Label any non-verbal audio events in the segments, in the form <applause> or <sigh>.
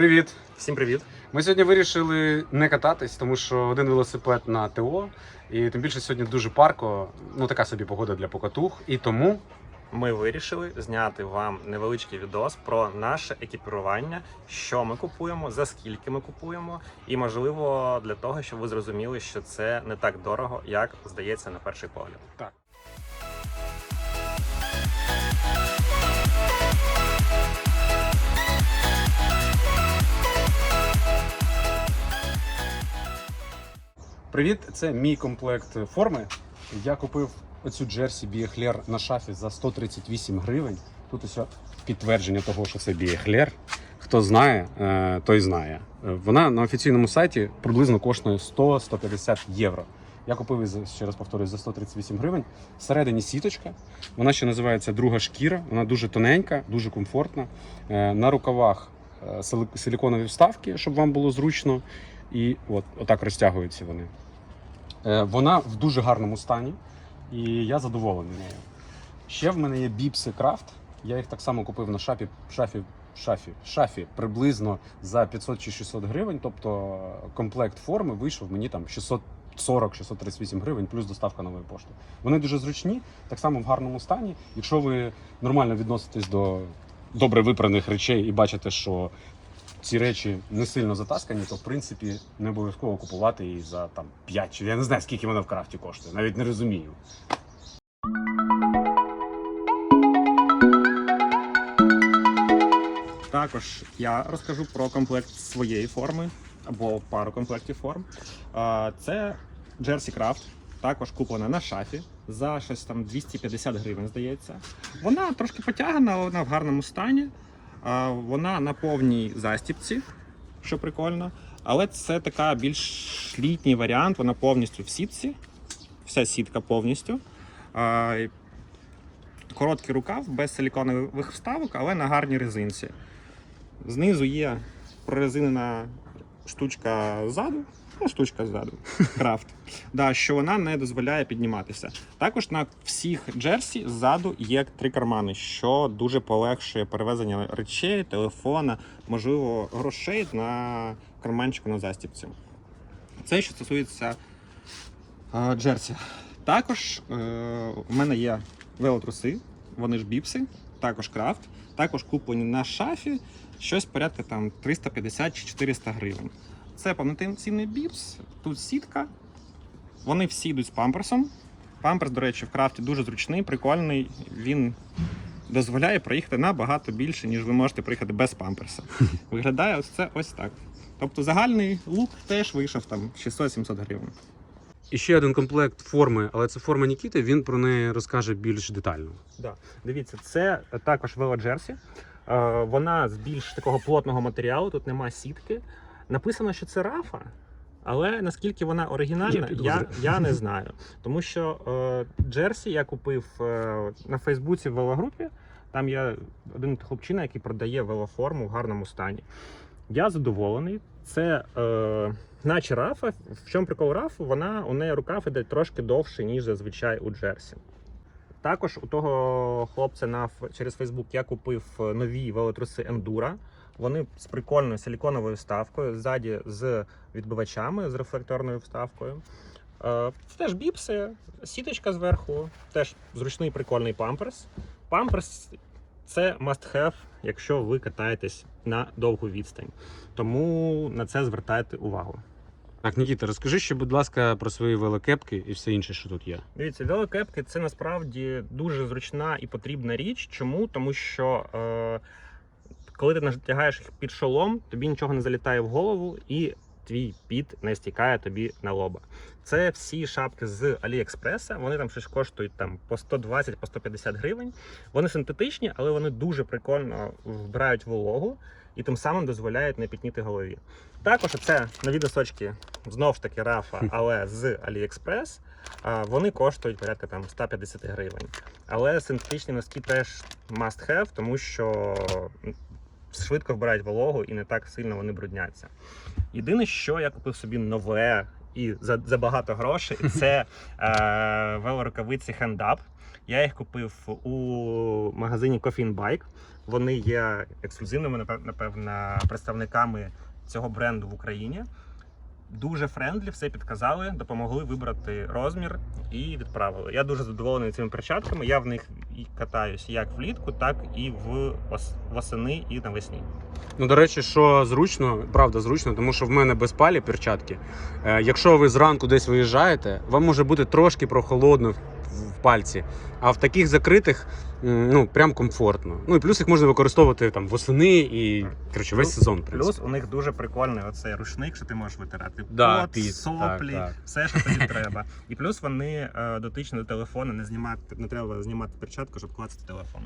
Привіт! Всім привіт! Ми сьогодні вирішили не кататись, тому що один велосипед на ТО, і тим більше сьогодні дуже парко. Ну така собі погода для покатух. І тому Ми вирішили зняти вам невеличкий відос про наше екіпірування, що ми купуємо, за скільки ми купуємо, і можливо для того, щоб ви зрозуміли, що це не так дорого, як здається на перший погляд. так. Привіт, це мій комплект форми. Я купив оцю джерсі Бієхлер на шафі за 138 гривень. Тут ось підтвердження того, що це Бієхлер. Хто знає, е, той знає. Вона на офіційному сайті приблизно коштує 100-150 євро. Я купив її, ще раз повторюю, за 138 гривень. Всередині сіточка. Вона ще називається друга шкіра. Вона дуже тоненька, дуже комфортна. Е, На рукавах е, сили- силіконові вставки, щоб вам було зручно. І от, отак розтягуються вони. Е, Вона в дуже гарному стані, і я задоволений нею. Ще в мене є біпси крафт. Я їх так само купив на шафі, шафі, шафі, шафі приблизно за 500 чи 600 гривень. Тобто е, комплект форми вийшов мені там 640-638 гривень, плюс доставка нової пошти. Вони дуже зручні, так само в гарному стані. Якщо ви нормально відноситесь до добре випраних речей і бачите, що ці речі не сильно затаскані, то в принципі не обов'язково купувати її за там 5 чи я не знаю, скільки вона в крафті коштує, навіть не розумію. Також я розкажу про комплект своєї форми або пару комплектів форм. Це Jersey Craft, також куплена на шафі за щось там 250 гривень, здається. Вона трошки потягана, вона в гарному стані. Вона на повній застіпці, що прикольно. Але це така більш літній варіант, вона повністю в сітці. Вся сітка повністю. Короткий рукав без силіконових вставок, але на гарній резинці. Знизу є прорезинена штучка ззаду, штучка ззаду, крафт, да, що вона не дозволяє підніматися. Також на всіх джерсі ззаду є три кармани, що дуже полегшує перевезення речей, телефона, можливо, грошей на карманчику на застіпці. Це що стосується е, джерсі. Також е, у мене є велотруси, вони ж біпси, також крафт, також куплені на шафі, щось порядка там 350 чи 400 гривень. Це повноцінний біпс, тут сітка. Вони всі йдуть з памперсом. Памперс, до речі, в крафті дуже зручний, прикольний. Він дозволяє проїхати набагато більше, ніж ви можете проїхати без памперса. <laughs> Виглядає ось це ось так. Тобто загальний лук теж вийшов там 600-700 гривень. І ще один комплект форми, але це форма Нікіти, він про неї розкаже більш детально. Да. Дивіться, це також велоджерсі. Е, Вона з більш такого плотного матеріалу, тут нема сітки. Написано, що це рафа, але наскільки вона оригінальна, я, я не <laughs> знаю. Тому що е, Джерсі я купив е, на Фейсбуці в велогрупі. Там є один хлопчина, який продає велоформу в гарному стані. Я задоволений. Це е, наче рафа. В чому прикол рафу? Вона у неї рукав іде трошки довше, ніж зазвичай у Джерсі. Також у того хлопця на через Фейсбук я купив е, нові велотруси Endura. Вони з прикольною силіконовою вставкою, ззаді з відбивачами з рефлекторною вставкою. Е, Теж біпси, сіточка зверху, теж зручний прикольний памперс. Памперс це must have, якщо ви катаєтесь на довгу відстань. Тому на це звертайте увагу. Так, Нікіта, розкажи ще, будь ласка, про свої велокепки і все інше, що тут є. Дивіться, велокепки це насправді дуже зручна і потрібна річ. Чому? Тому що е, коли ти надягаєш їх під шолом, тобі нічого не залітає в голову і твій піт не стікає тобі на лоба. Це всі шапки з Аліекспреса. Вони там щось коштують там по 120 по 150 гривень. Вони синтетичні, але вони дуже прикольно вбирають вологу і тим самим дозволяють не пітніти голові. Також це нові носочки знов ж таки рафа, але з AliExpress. А, Вони коштують порядка там 150 гривень. Але синтетичні носки теж must have, тому що швидко вбирають вологу і не так сильно вони брудняться. Єдине, що я купив собі нове і за, за багато грошей, <laughs> це е, велорукавиці Hand Up. Я їх купив у магазині Coffee Bike. Вони є ексклюзивними, напевно, представниками цього бренду в Україні. Дуже френдлі, все підказали, допомогли вибрати розмір і відправили. Я дуже задоволений цими перчатками. Я в них і катаюсь як влітку, так і в ос- восени і навесні. Ну, до речі, що зручно, правда, зручно, тому що в мене безпалі перчатки. Е, якщо ви зранку десь виїжджаєте, вам може бути трошки прохолодно пальці. А в таких закритих, ну, прям комфортно. Ну і плюс їх можна використовувати там восени і коротше, весь сезон. в Плюс у них дуже прикольний оцей рушник, що ти можеш витирати Да, пот, піт, соплі, так, так. все, що тобі <laughs> треба. І плюс вони е, дотичні до телефону, не знімати, не треба знімати перчатку, щоб клацати телефон.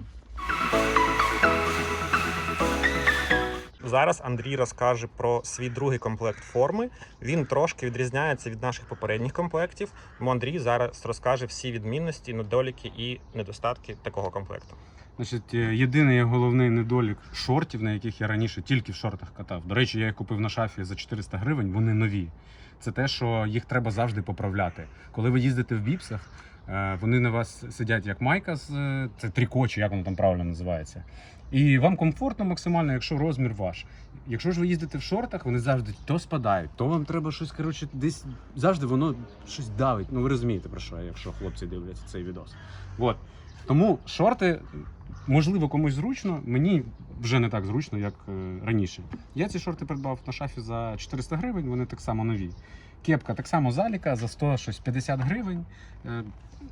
Зараз Андрій розкаже про свій другий комплект форми. Він трошки відрізняється від наших попередніх комплектів. Тому Андрій зараз розкаже всі відмінності, недоліки і недостатки такого комплекту. Значить, е, єдиний головний недолік шортів, на яких я раніше тільки в шортах катав. До речі, я їх купив на шафі за 400 гривень, вони нові. Це те, що їх треба завжди поправляти. Коли ви їздите в біпсах, вони на вас сидять як майка з е, це тріко, чи як воно там правильно називається. І вам комфортно максимально, якщо розмір ваш. Якщо ж ви їздите в шортах, вони завжди то спадають, то вам треба щось, коротше, десь завжди воно щось давить. Ну ви розумієте про що, якщо хлопці дивляться цей відос. От. Тому шорти, можливо, комусь зручно, мені вже не так зручно, як е, раніше. Я ці шорти придбав на шафі за 400 гривень, вони так само нові. Кепка так само заліка за 100 щось 50 гривень. Е,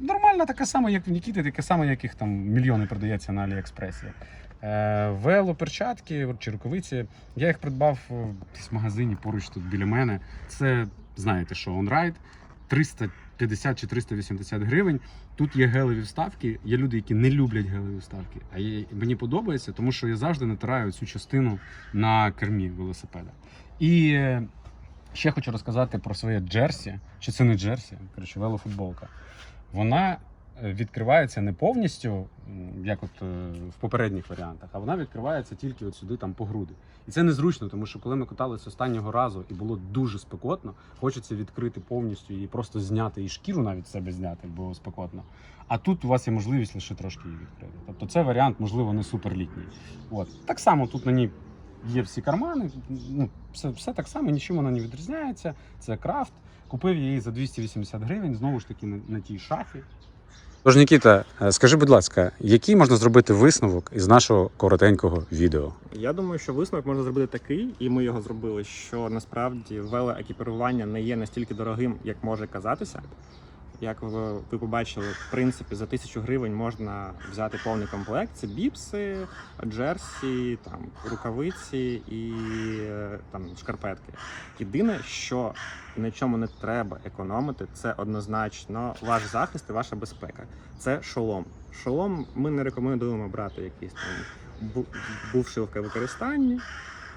Нормальна така сама, як в Нікіти, така сама, як їх там мільйони продається на Аліекспресі. Е, Вело, чи рукавиці. Я їх придбав в магазині поруч тут біля мене. Це знаєте, що онрайд 350 чи 380 гривень. Тут є гелеві вставки. Є люди, які не люблять гелеві вставки. А є- мені подобається, тому що я завжди натираю цю частину на кермі велосипеда. І е, ще хочу розказати про своє джерсі. Чи це не джерсі? Коротше, велофутболка. Вона відкривається не повністю, як от е, в попередніх варіантах, а вона відкривається тільки от сюди, там по груди. І це незручно, тому що коли ми каталися останнього разу і було дуже спекотно, хочеться відкрити повністю і просто зняти і шкіру навіть себе зняти, бо спекотно. А тут у вас є можливість лише трошки її відкрити. Тобто це варіант, можливо, не суперлітній. От так само тут на ній є всі кармани. Ну, все, все так само, нічим вона не відрізняється. Це крафт. Купив її за 280 гривень, знову ж таки, на, на тій шафі. Тож, Нікіта, е, скажи, будь ласка, який можна зробити висновок із нашого коротенького відео? Я думаю, що висновок можна зробити такий, і ми його зробили, що насправді велоекіпірування не є настільки дорогим, як може казатися. Як ви, ви побачили, в принципі, за тисячу гривень можна взяти повний комплект. Це біпси, джерсі, там рукавиці і е, там шкарпетки. Єдине, що на чому не треба економити, це однозначно ваш захист і ваша безпека. Це шолом. Шолом ми не рекомендуємо брати якийсь там бу- бувший в використанні.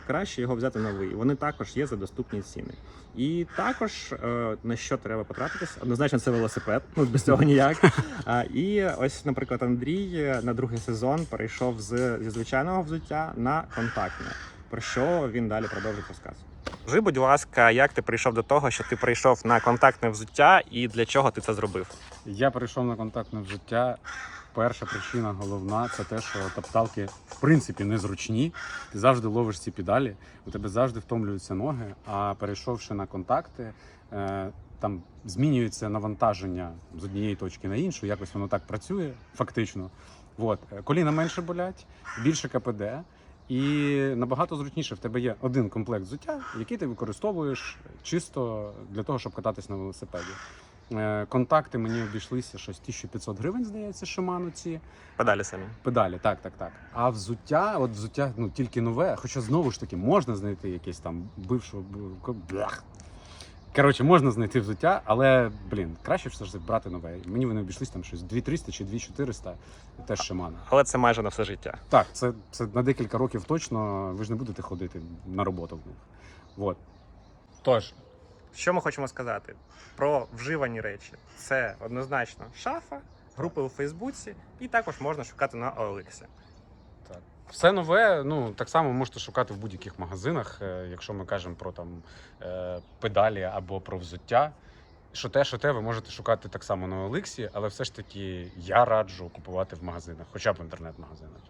Краще його взяти новий. Вони також є за доступні ціни. І також е, на що треба потратитись? Однозначно, це велосипед. Ну без цього ніяк. <laughs> І ось, наприклад, Андрій на другий сезон перейшов з, зі звичайного взуття на контактне. Про що він далі продовжить розказ. Скажи, будь ласка, як ти прийшов до того, що ти прийшов на контактне взуття, і для чого ти це зробив? Я перейшов на контактне життя. Перша причина головна це те, що топталки в принципі незручні. Ти завжди ловиш ці педалі, у тебе завжди втомлюються ноги. А перейшовши на контакти, е, там змінюється навантаження з однієї точки на іншу. Якось воно так працює, фактично. От. Е, Коліна менше болять, більше КПД. І набагато зручніше в тебе є один комплект взуття, який ти використовуєш чисто для того, щоб кататись на велосипеді. Е, Контакти мені обійшлися щось 1500 гривень, здається, Shimano ці Подалі самі. педалі. Так, так, так. А взуття, от взуття ну тільки нове. Хоча знову ж таки можна знайти якесь там бившого блях. Коротше, можна знайти взуття, але блін, краще все ж брати нове. Мені вони обійшлись там щось 2300 чи 2400, теж Shimano. Але це майже на все життя. Так, це, це на декілька років точно. Ви ж не будете ходити на роботу в них. Вот. Тож, Що ми хочемо сказати про вживані речі? Це однозначно шафа, групи у Фейсбуці, і також можна шукати на OLX. Все нове, ну так само можете шукати в будь-яких магазинах, е, якщо ми кажемо про там е, педалі або про взуття. що те, що те, ви можете шукати так само на Оликсі, але все ж таки я раджу купувати в магазинах, хоча б в інтернет-магазинах.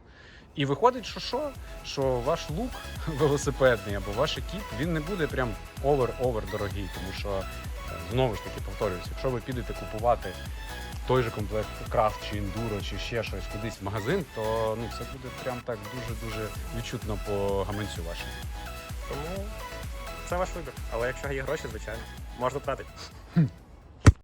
І виходить, що що? Що ваш лук <laughs> велосипедний або ваш екіп, він не буде прям овер-овер дорогий, тому що е, знову ж таки повторююсь, якщо ви підете купувати той же комплект крафт чи ендуро, чи ще щось кудись в магазин, то ну це буде прям так дуже-дуже відчутно по гаманцю вашому. Тому це ваш вибір. Але якщо є гроші, звичайно, можна тратити. <laughs>